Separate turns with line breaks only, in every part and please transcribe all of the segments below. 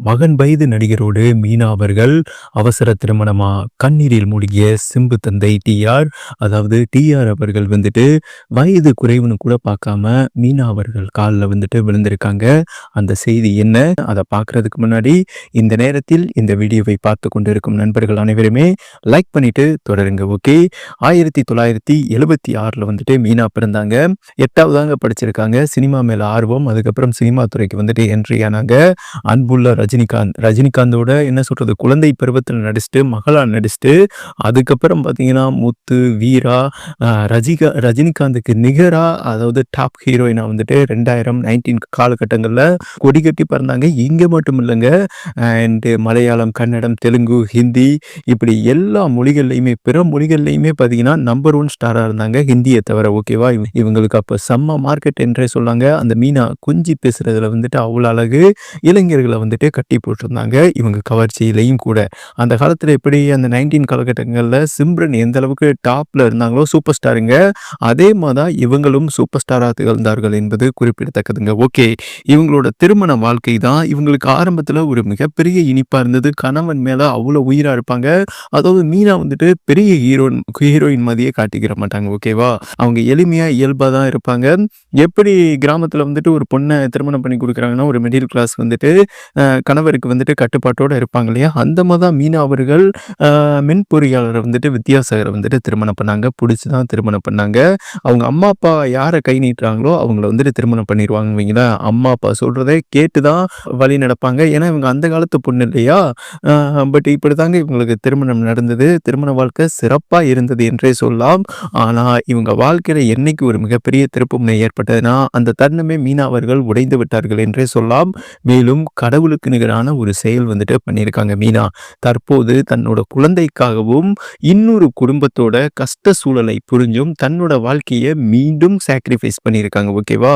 மகன் வயது நடிகரோடு மீனா அவர்கள் அவசர திருமணமா? கண்ணீரில் மூழ்கிய சிம்பு தந்தை டிஆர் அதாவது டிஆர் அவர்கள் வந்துட்டு வயது குறைவுன்னு கூட பார்க்காம மீனா அவர்கள் காலில் வந்துட்டு விழுந்திருக்காங்க. அந்த செய்தி என்ன? அதை பார்க்கறதுக்கு முன்னாடி இந்த நேரத்தில் இந்த வீடியோவை பார்த்து கொண்டிருக்கும் நண்பர்கள் அனைவருமே லைக் பண்ணிட்டு தொடருங்க ஓகே? ஆயிரத்தி தொள்ளாயிரத்தி எழுபத்தி ஆறில் வந்துட்டு மீனா பிறந்தாங்க. எட்டாவதாங்க படிச்சிருக்காங்க. சினிமா மேல ஆர்வம். அதுக்கப்புறம் சினிமா துறைக்கு வந்துட்டு என்ட்ரி ஆனாங்க. அன்புள்ள ரஜினிகாந்த். ரஜினிகாந்தோட என்ன சொல்றது? குழந்தை பருவத்தில் நடிச்சுட்டு மகளா நடிச்சுட்டு அதுக்கப்புறம் பார்த்தீங்கன்னா முத்து வீரா ரஜிகா ரஜினிகாந்துக்கு நிகரா அதாவது டாப் ஹீரோயினா வந்துட்டு ரெண்டாயிரம் நைன்டீன் காலகட்டங்களில் கொடி கட்டி பறந்தாங்க. இங்கே மட்டும் இல்லைங்க. அண்டு மலையாளம் கன்னடம் தெலுங்கு ஹிந்தி இப்படி எல்லா மொழிகள்லையுமே பிற மொழிகள்லையுமே பார்த்தீங்கன்னா நம்பர் ஒன் ஸ்டாராக இருந்தாங்க. ஹிந்தியை தவிர ஓகேவா இவங்களுக்கு அப்போ செம்ம மார்க்கெட் என்றே சொல்லாங்க. அந்த மீனா குஞ்சு பேசுறதுல வந்துட்டு அவ்வளோ அழகு. இளைஞர்களை வந்துட்டு கட்டி போட்டிருந்தாங்க இவங்க கவர்ச்சியிலையும் கூட. அந்த காலத்தில் எப்படி அந்த நைன்டீன் காலகட்டங்களில் சிம்ரன் எந்த அளவுக்கு டாப்பில் இருந்தாங்களோ சூப்பர் ஸ்டாருங்க அதே மாதிரி தான் இவங்களும் சூப்பர் ஸ்டாராக திகழ்ந்தார்கள் என்பது குறிப்பிடத்தக்கதுங்க. ஓகே இவங்களோட திருமண வாழ்க்கை தான் இவங்களுக்கு ஆரம்பத்தில் ஒரு மிகப்பெரிய இனிப்பாக இருந்தது. கணவன் மேலே அவ்வளோ உயிராக இருப்பாங்க. அதாவது மீனா வந்துட்டு பெரிய ஹீரோயின் ஹீரோயின் மாதிரியே காட்டிக்கிற மாட்டாங்க. ஓகேவா அவங்க எளிமையாக இயல்பாக தான் இருப்பாங்க. எப்படி கிராமத்தில் வந்துட்டு ஒரு பொண்ணை திருமணம் பண்ணி கொடுக்குறாங்கன்னா ஒரு மிடில் கிளாஸ் வந்துட்டு கணவருக்கு வந்துட்டு கட்டுப்பாட்டோடு இருப்பாங்க இல்லையா? அந்த மாதிரி தான் மீனா அவர்கள் மின் பொறியாளரை வந்துட்டு வித்யாசாகரை வந்துட்டு திருமணம் பண்ணாங்க. பிடிச்சி தான் திருமணம் பண்ணாங்க. அவங்க அம்மா அப்பா யாரை கை நீட்டுறாங்களோ அவங்கள வந்துட்டு திருமணம் பண்ணிடுவாங்க வைங்களா அம்மா அப்பா சொல்கிறதே கேட்டு தான் வழி நடப்பாங்க. ஏன்னா இவங்க அந்த காலத்து பொண்ணு இல்லையா? பட் இப்படி தாங்க இவங்களுக்கு திருமணம் நடந்தது. திருமண வாழ்க்கை சிறப்பாக இருந்தது என்றே சொல்லலாம். ஆனால் இவங்க வாழ்க்கையில் என்னைக்கு ஒரு மிகப்பெரிய திருப்புமுனை ஏற்பட்டதுன்னா அந்த தருணமே மீனா அவர்கள் உடைந்து விட்டார்கள் என்றே சொல்லலாம். மேலும் கடவுளுக்கு நிகரான ஒரு செயல் வந்துட்டு பண்ணியிருக்காங்க மீனா. தற்போது தன்னோட குழந்தைக்காகவும் இன்னொரு குடும்பத்தோட கஷ்ட சூழலை புரிஞ்சும் தன்னோட வாழ்க்கையை மீண்டும் சாக்ரிஃபைஸ் பண்ணியிருக்காங்க ஓகேவா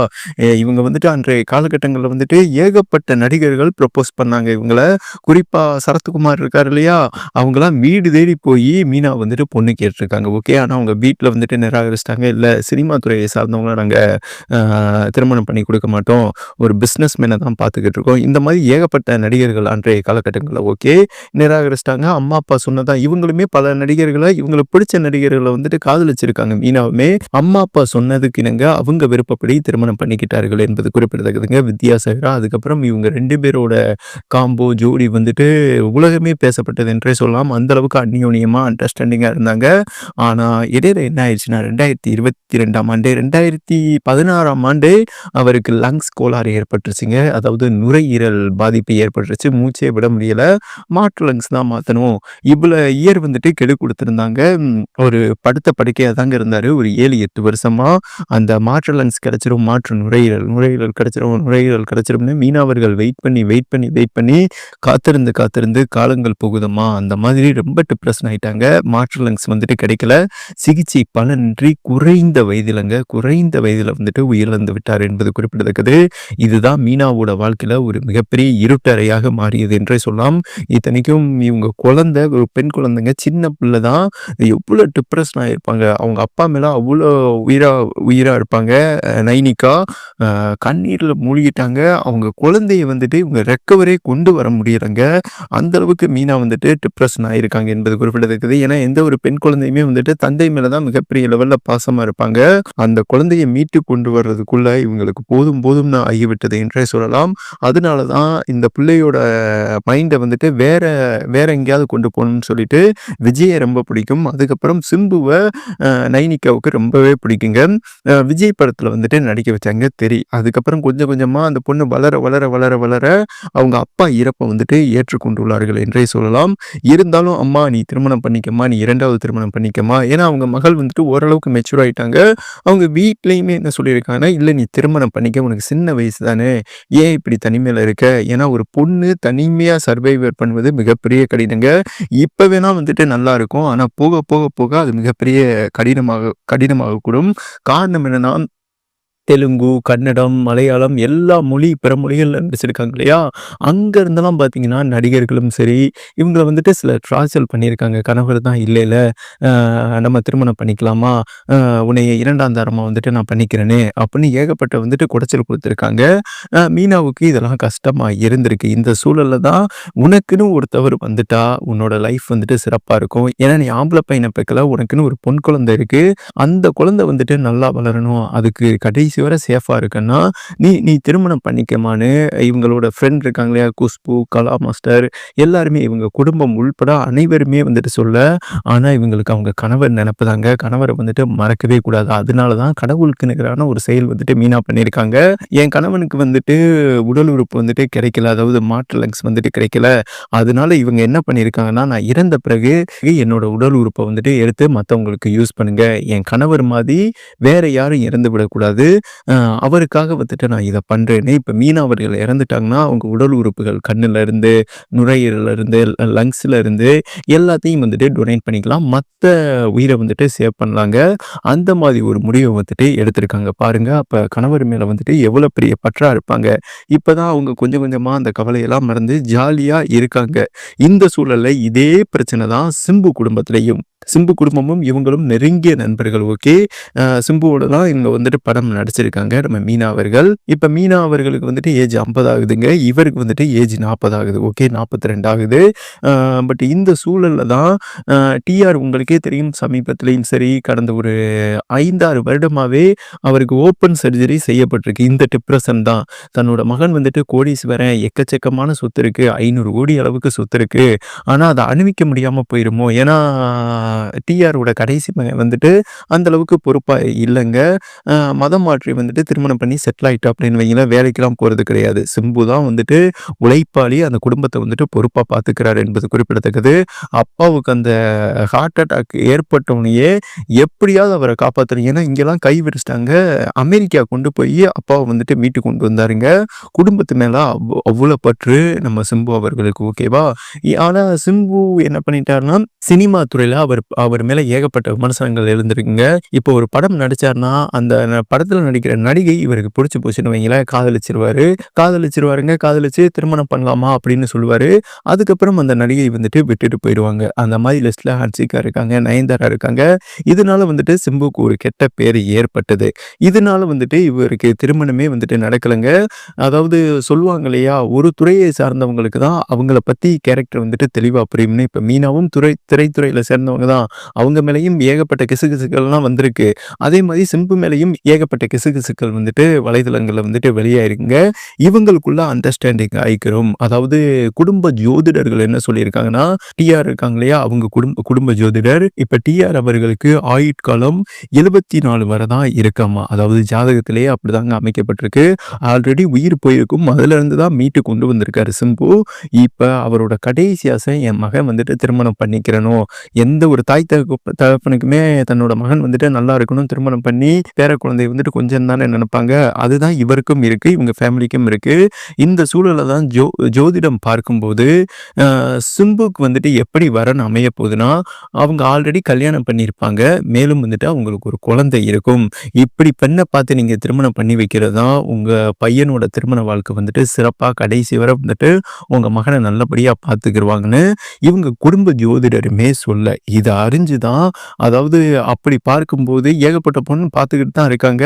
இவங்க வந்துட்டு அன்றைய காலகட்டங்களில் வந்துட்டு ஏகப்பட்ட நடிகர்கள் ப்ரப்போஸ் பண்ணாங்க இவங்கள. குறிப்பா சரத்குமார் இருக்கார் இல்லையா? அவங்களாம் வீடு தேடி போய் மீனா வந்துட்டு பொண்ணு கேட்டிருக்காங்க ஓகே ஆனால் அவங்க வீட்டில் வந்துட்டு நிராகரிச்சிட்டாங்க. இல்லை சினிமா துறையை சார்ந்தவங்கள நாங்கள் திருமணம் பண்ணி கொடுக்க மாட்டோம். ஒரு பிஸ்னஸ் மேனை தான் பார்த்துக்கிட்டு இருக்கோம். இந்த மாதிரி ஏகப்பட்ட நடிகர்கள் அன்றைய காலகட்டங்களில் ஓகே நிராகரிச்சிட்டாங்க. அம்மா அப்பா சொன்னதா இவங்களுமே பல நடிகர்களை இவங்களுக்கு பிடிச்ச நடிகர்களை வந்துட்டு காதலிச்சிருக்காங்க. மீனாவுமே அம்மா அப்பா சொன்னதுக்கு இணங்க அவங்க விருப்பப்படி திருமணம் பண்ணிக்கிட்டார்கள் என்பது குறிப்பிடத்தக்கதுங்க. வித்யாசாகரா அதுக்கப்புறம் இவங்க ரெண்டு பேரோட காம்போ ஜோடி வந்துட்டு உலகமே பேசப்பட்டது என்றே சொல்லலாம். அந்த அளவுக்கு அந்யோன்யமாக அண்டர்ஸ்டாண்டிங்காக இருந்தாங்க. ஆனால் இடையில என்ன ஆயிடுச்சுன்னா ரெண்டாயிரத்தி இருபத்தி ரெண்டாம் ஆண்டு ரெண்டாயிரத்தி பதினாறாம் ஆண்டு அவருக்கு லங்ஸ் கோளாறு ஏற்பட்டுருச்சுங்க. அதாவது நுரையீரல் பாதிப்பு ஏற்பட்டுருச்சு. மூச்சே விட முடியலை. மாற்று லங்ஸ் தான் மாற்றணும் இவ்வளோ இயர் வந்துட்டு கெடு கொடுத்துருந்தாங்க. ஒரு படுத்த படுக்கையாக தாங்க இருந்தார். ஒரு ஏழு எட்டு வருஷமாக அந்த மாற்று லங்ஸ் கிடச்சிரும். மாற்று நுரையீரல் நுரையீரல் கிடச்சிரும். நுரையீரல் கிடச்சிரும்னு மீனவர்கள் வெயிட் பண்ணி வெயிட் பண்ணி வெயிட் பண்ணி காத்திருந்து காத்திருந்து காலங்கள் போகுதம்மா. அந்த மாதிரி ரொம்ப டிப்ரெஷன் ஆயிட்டாங்க. மாற்று லங்ஸ் வந்துட்டு கிடைக்கல. சிகிச்சை பலனின்றி குறைந்த வயதிலங்க. குறைந்த வயதில் வந்துட்டு உயிரிழந்து விட்டார் என்பது குறிப்பிடத்தக்கது. இதுதான் மீனாவோட வாழ்க்கையில் ஒரு மிகப்பெரிய கூட்டறையாக மாறியது என்றே சொல்லலாம் இத்தனைக்கும் இவங்க குழந்தை ஒரு பெண் குழந்தைங்க சின்ன பிள்ளை தான். எவ்வளோ டிப்ரெஷன் ஆகிருப்பாங்க அவங்க அப்பா மேலே அவ்வளோ உயிரா உயிராக இருப்பாங்க. நைனிக்கா கண்ணீரில் மூழ்கிட்டாங்க. அவங்க குழந்தைய வந்துட்டு இவங்க ரெக்கவரே கொண்டு வர முடியலைங்க. அந்த அளவுக்கு மீனா வந்துட்டு டிப்ரெஷன் ஆகியிருக்காங்க என்பது குறிப்பிடத்தக்கது. ஏன்னா எந்த ஒரு பெண் குழந்தையுமே வந்துட்டு தந்தை மேலே தான் மிகப்பெரிய லெவலில் பாசமாக இருப்பாங்க. அந்த குழந்தையை மீட்டு கொண்டு வர்றதுக்குள்ள இவங்களுக்கு போதும் போதும்னு ஆகிவிட்டது என்றே சொல்லலாம். அதனால தான் இந்த பிள்ளையோட மைண்டை வந்துட்டு வேற வேற எங்கேயாவது கொண்டு போகணும்னு சொல்லிட்டு விஜயை ரொம்ப பிடிக்கும். அதுக்கப்புறம் சிம்புவை நைனிகாவுக்கு ரொம்பவே பிடிக்குங்க. விஜய் படத்தில் வந்துட்டு நடிக்க வச்சாங்க தெரி. அதுக்கப்புறம் கொஞ்சம் கொஞ்சமாக அந்த பொண்ணு வளர வளர வளர வளர அவங்க அப்பா இறப்பை வந்துட்டு ஏற்றுக்கொண்டுள்ளார்கள் என்றே சொல்லலாம். இருந்தாலும் அம்மா நீ திருமணம் பண்ணிக்கம்மா நீ இரண்டாவது திருமணம் பண்ணிக்கம்மா. ஏன்னா அவங்க மகள் வந்துட்டு ஓரளவுக்கு மெச்சூர் ஆகிட்டாங்க அவங்க வீட்லேயுமே என்ன சொல்லியிருக்காங்கன்னா இல்லை நீ திருமணம் பண்ணிக்க உனக்கு சின்ன வயசு தானே. ஏன் இப்படி தனிமையில் இருக்க? ஏன்னா ஒரு பொண்ணு தனிமையாக சர்வைவர் பண்ணுவது மிகப்பெரிய கடினங்க. இப்போ வேணால் வந்துட்டு நல்லா இருக்கும் ஆனால் போக போக போக அது மிகப்பெரிய கடினமாக கடினமாகக்கூடும். காரணம் என்னன்னா தெலுங்கு, கன்னடம், மலையாளம் எல்லா மொழி பிற மொழிகளில் நடிச்சிருக்காங்க இல்லையா? அங்கேருந்தெல்லாம் பார்த்தீங்கன்னா, நடிகர்களும் சரி, இவங்கள வந்துட்டு சில டார்ச்சர் பண்ணியிருக்காங்க. கணவர் தான் இல்லை நம்ம திருமணம் பண்ணிக்கலாமா? உன்னைய 2ஆம் தாரமா வந்துட்டு நான் பண்ணிக்கிறேனே! அப்படின்னு ஏகப்பட்ட வந்துட்டு குடைச்சல் கொடுத்துருக்காங்க மீனாவுக்கு இதெல்லாம் கஷ்டமாக இருந்திருக்கு. இந்த சூழலில் தான் உனக்குன்னு ஒரு தவறு வந்துட்டா, உன்னோட லைஃப் வந்துட்டு சிறப்பாக இருக்கும். ஏன்னா நீ ஆம்பளை பையனை பெக்கல, உனக்குன்னு ஒரு பொன் குழந்தை இருக்குது அந்த குழந்தை வந்துட்டு நல்லா வளரணும். அதுக்கு கடை கடைசி வர சேஃபாக இருக்குன்னா நீ நீ திருமணம் பண்ணிக்கமான்னு இவங்களோட ஃப்ரெண்ட் இருக்காங்க இல்லையா? குஷ்பு, கலா மாஸ்டர் எல்லாருமே இவங்க குடும்பம் உள்பட அனைவருமே வந்துட்டு சொல்ல, ஆனால் இவங்களுக்கு அவங்க கணவர் நினப்பு தாங்க. கணவரை வந்துட்டு மறக்கவே கூடாது. அதனால தான் கடவுளுக்கு நிகரான ஒரு செயல் வந்துட்டு மீனா பண்ணியிருக்காங்க. என் கணவனுக்கு வந்துட்டு உடல் உறுப்பு வந்துட்டு கிடைக்கல. அதாவது மாற்று லங்ஸ் வந்துட்டு கிடைக்கல. அதனால இவங்க என்ன பண்ணியிருக்காங்கன்னா, நான் இறந்த பிறகு என்னோட உடல் உறுப்பை வந்துட்டு எடுத்து மற்றவங்களுக்கு யூஸ் பண்ணுங்க. என் கணவர் மாதிரி வேற யாரும் இறந்து விடக்கூடாது. அவருக்காக வந்துட்டு நான் இதை பண்றேன்னு இப்போ மீனா அவர்கள் இறந்துட்டாங்கன்னா, அவங்க உடல் உறுப்புகள் கண்ணுல இருந்து, நுரையீரல்ல இருந்து, லங்ஸ்ல இருந்து எல்லாத்தையும் வந்துட்டு டொனேட் பண்ணிக்கலாம். மற்ற உயிரை வந்துட்டு சேவ் பண்ணலாங்க. அந்த மாதிரி ஒரு முடிவை வந்துட்டு எடுத்திருக்காங்க பாருங்க. அப்போ கணவர் மேலே வந்துட்டு எவ்வளோ பெரிய பற்றா இருப்பாங்க. இப்பதான் அவங்க கொஞ்சம் கொஞ்சமாக அந்த கவலையெல்லாம் மறந்து ஜாலியாக இருக்காங்க. இந்த சூழல்ல இதே பிரச்சனை தான் சிம்பு குடும்பத்திலயும். சிம்பு குடும்பமும் இவங்களும் நெருங்கிய நண்பர்கள் ஓகே. சிம்புவோட தான் இவங்க வந்துட்டு படம் நடிச்சிருக்காங்க. நம்ம மீனா அவர்கள். இப்ப மீனா அவர்களுக்கு வந்துட்டு ஏஜ் 50 ஆகுதுங்க. இவருக்கு வந்துட்டு ஏஜ் 40 ஆகுது. ஓகே 42 ஆகுது. பட் இந்த சூழல்ல தான் டிஆர் உங்களுக்கே தெரியும் சமீபத்திலையும் சரி, கடந்த ஒரு 5, 6 வருடமாவே அவருக்கு ஓப்பன் சர்ஜரி செய்யப்பட்டிருக்கு. இந்த டிப்ரெஷன் தான். தன்னோட மகன் வந்துட்டு கோடீஸ்வரன், எக்கச்சக்கமான சொத்து இருக்கு. ஐநூறு கோடி அளவுக்கு சொத்து இருக்கு. ஆனா அதை அணிவிக்க முடியாம போயிருமோ! ஏன்னா டிஆரோட கடைசி மகன் வந்துட்டு அந்த அளவுக்கு இல்லைங்க மதம் மாற்றி வந்துட்டு திருமணம் பண்ணி செட்டில் ஆயிட்டாப்டின்னு வைங்களேன். வேலைக்கெல்லாம் போகிறது கிடையாது. சிம்பு தான் வந்துட்டு உழைப்பாளி. அந்த குடும்பத்தை வந்துட்டு பொறுப்பாக பார்த்துக்கிறார் என்பது குறிப்பிடத்தக்கது. அப்பாவுக்கு அந்த ஹார்ட் அட்டாக் ஏற்பட்டவனையே எப்படியாவது அவரை காப்பாற்றணும் ஏன்னா இங்கெல்லாம் கை விரிச்சிட்டாங்க அமெரிக்கா கொண்டு போய் அப்பாவை வந்துட்டு மீட்டு கொண்டு வந்தாருங்க. குடும்பத்து மேலே அவ் அவ்வளோ பற்று நம்ம சிம்பு அவர்களுக்கு ஓகேவா? ஆனால் சிம்பு என்ன பண்ணிட்டாருன்னா, சினிமா துறையில் அவர் அவர் மேல ஏகப்பட்ட விமர்சனங்கள் எழுந்திருக்குங்க. இப்போ ஒரு படம் நடிச்சாருன்னா, அந்த படத்துல நடிக்கிற நடிகை இவருக்கு பிடிச்சி போச்சுன்னு வைங்களேன், காதலிச்சிருவாரு காதலிச்சிருவாருங்க காதலிச்சு திருமணம் பண்ணலாமா அப்படின்னு சொல்லுவாரு. அதுக்கப்புறம் அந்த நடிகை வந்துட்டு விட்டுட்டு போயிடுவாங்க. அந்த மாதிரி லிஸ்ட்ல ஹன்சிகா இருக்காங்க, நயன்தாரா இருக்காங்க. இதனால வந்துட்டு சிம்புக்கு ஒரு கெட்ட பேர் ஏற்பட்டது. இதனால வந்துட்டு இவருக்கு திருமணமே வந்துட்டு நடக்கலைங்க அதாவது சொல்லுவாங்க இல்லையா? ஒரு துறையை சார்ந்தவங்களுக்கு தான் அவங்கள பத்தி கேரக்டர் வந்துட்டு தெளிவா புரியும்னு. இப்ப மீனாவும் துறை திரைத்துறையில சேர்ந்தவங்க தான். அவங்க மேலயும் ஏகப்பட்ட கிசுகிசுக்கள்லாம் வந்திருக்கு. அதே மாதிரி சிம்பு மேலயும் ஏகப்பட்ட கிசுகிசுக்கள் வந்துட்டு வலைதளங்கள்ல வந்துட்டு வெளியாயிருங்க இவங்களுக்குள்ள அண்டர்ஸ்டாண்டிங் ஆயிக்கிறோம். அதாவது குடும்ப ஜோதிடர்கள் என்ன சொல்லியிருக்காங்கன்னா, டிஆர் இருக்காங்க இல்லையா? அவங்க குடும்ப குடும்ப ஜோதிடர். இப்ப டிஆர் அவர்களுக்கு ஆயுட்காலம் 74 வரை தான் இருக்காமா. அதாவது ஜாதகத்திலேயே அப்படிதாங்க அமைக்கப்பட்டிருக்கு. ஆல்ரெடி உயிர் போயிருக்கும். அதுல இருந்து தான் மீட்டு கொண்டு வந்திருக்காரு சிம்பு. இப்ப அவரோட கடைசி ஆசை என் மகன் வந்துட்டு திருமணம் பண்ணிக்கிறனும் எந்த ஒரு தாய் தகப்ப தகப்பனுக்குமே தன்னோட மகன் வந்துட்டு நல்லா இருக்கணும். திருமணம் பண்ணி பேர குழந்தை வந்துட்டு கொஞ்சம் தானே நினைப்பாங்க அதுதான் இவருக்கும் இருக்கு. இவங்க ஃபேமிலிக்கும் இருக்கு. இந்த சூழலை தான் ஜோ ஜோதிடம் பார்க்கும்போது, சிம்புக்கு வந்துட்டு எப்படி வரன் அமைய போகுதுன்னா, அவங்க ஆல்ரெடி கல்யாணம் பண்ணியிருப்பாங்க. மேலும் வந்துட்டு அவங்களுக்கு ஒரு குழந்தை இருக்கும். இப்படி பெண்ணை பார்த்து நீங்க திருமணம் பண்ணி வைக்கிறது தான் உங்க பையனோட திருமண வாழ்க்கை வந்துட்டு சிறப்பாக கடைசி வரை வந்துட்டு உங்க மகனை நல்லபடியாக பார்த்துக்கிடுவாங்கன்னு இவங்க குடும்ப ஜோதிடருமே சொல்ல. இது அறிஞ்சு தான் அதாவது அப்படி பார்க்கும்போது ஏகப்பட்ட பொண்ணு பார்த்துக்கிட்டு தான் இருக்காங்க.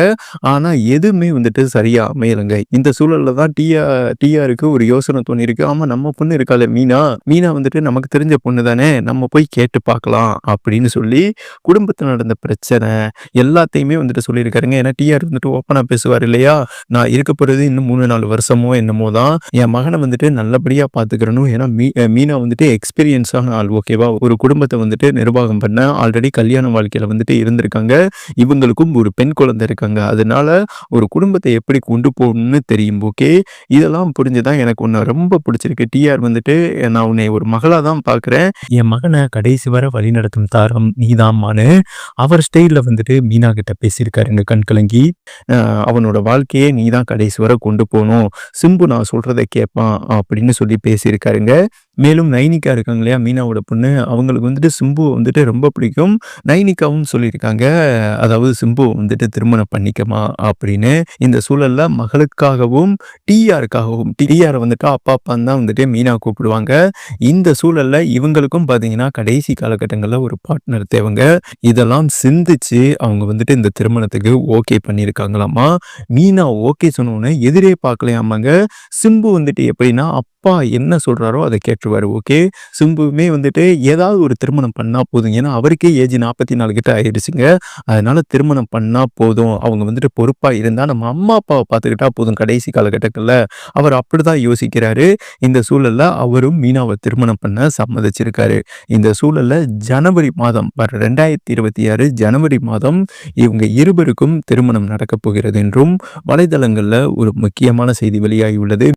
ஆனால் எதுவுமே வந்துட்டு சரியாக அமையலைங்க இந்த சூழலில் தான் டிஆர் டீயாருக்கு ஒரு யோசனை தோணியிருக்கு. ஆமாம் நம்ம பொண்ணு இருக்காளே மீனா, மீனா வந்துட்டு நமக்கு தெரிஞ்ச பொண்ணு தானே, நம்ம போய் கேட்டு பார்க்கலாம் அப்படின்னு சொல்லி குடும்பத்தில் நடந்த பிரச்சனை எல்லாத்தையுமே வந்துட்டு சொல்லியிருக்காருங்க. ஏன்னா டிஆர் வந்துட்டு ஓப்பனாக பேசுவார் இல்லையா? நான் இருக்க போகிறது இன்னும் 3, 4 வருஷமோ என்னமோ தான். என் மகனை வந்துட்டு நல்லபடியாக பார்த்துக்கிறணும். ஏன்னா மீ மீனா வந்துட்டு எக்ஸ்பீரியன்ஸான ஆள் ஓகேவா? ஒரு குடும்பத்தை வந்துட்டு நிர்வாகம் பண்ண ஆல்ரெடி கல்யாண வாழ்க்கையில் வந்துட்டு இருந்திருக்காங்க. இவங்களுக்கும் ஒரு பெண் குழந்தை இருக்காங்க. அதனால ஒரு குடும்பத்தை எப்படி கொண்டு போகணும்னு தெரியும். ஓகே. இதெல்லாம் புரிஞ்சு தான் எனக்கு ஒன்று ரொம்ப பிடிச்சிருக்கு டிஆர் வந்துட்டு நான் உன்னை ஒரு மகளாக தான் பார்க்குறேன். என் மகனை கடைசி வரை வழிநடத்தும் தாரம் நீதாம்மான்னு அவர் ஸ்டைலில் வந்துட்டு மீனா கிட்ட பேசியிருக்காருங்க கண்கலங்கி அவனோட வாழ்க்கையை நீ தான் கடைசி வரை கொண்டு போகணும் சிம்பு நான் சொல்கிறத கேட்பான் அப்படின்னு சொல்லி பேசியிருக்காருங்க. மேலும் நைனிகா இருக்காங்க இல்லையா மீனாவோட பொண்ணு. அவங்களுக்கு வந்துட்டு சிம்பு வந்துட்டு ரொம்ப பிடிக்கும். நைனிகாவும் சொல்லியிருக்காங்க அதாவது சிம்பு வந்துட்டு திருமணம் பண்ணிக்கமா அப்படின்னு. இந்த சூழல்ல மகளுக்காகவும் டிஆருக்காகவும் டிஆர் வந்துட்டு அப்பா அப்பான்னு தான் வந்துட்டு மீனா கூப்பிடுவாங்க. இந்த சூழல்ல இவங்களுக்கும் பார்த்தீங்கன்னா கடைசி காலகட்டங்களில் ஒரு பார்ட்னர் தேவைங்க. இதெல்லாம் சிந்திச்சு அவங்க வந்துட்டு இந்த திருமணத்துக்கு ஓகே பண்ணியிருக்காங்களாமா? மீனா ஓகே சொன்னோன்னே எதிரே பார்க்கலையாமாங்க சிம்பு வந்துட்டு எப்படின்னா அப்பா என்ன சொல்கிறாரோ அதை கேட்டுருவார் ஓகே சிம்புவுமே வந்துட்டு ஏதாவது ஒரு திருமணம் பண்ணால் போதும். ஏன்னா அவருக்கே ஏஜ் நாற்பத்தி நாலு கிட்ட ஆயிடுச்சுங்க. அதனால திருமணம் பண்ணால் போதும். அவங்க வந்துட்டு பொறுப்பாக இருந்தால் நம்ம அம்மா அப்பாவை பார்த்துக்கிட்டா போதும் கடைசி காலகட்டங்களில். அவர் அப்படிதான் யோசிக்கிறாரு. இந்த சூழலில் அவரும் மீனாவை திருமணம் பண்ண சம்மதிச்சிருக்காரு. இந்த சூழலில் ஜனவரி மாதம் வர ரெண்டாயிரத்தி இருபத்தி ஆறு ஜனவரி மாதம் இவங்க இருவருக்கும் திருமணம் நடக்கப் போகிறது என்றும் வலைதளங்களில் ஒரு முக்கியமான செய்தி வெளியாகியுள்ளது.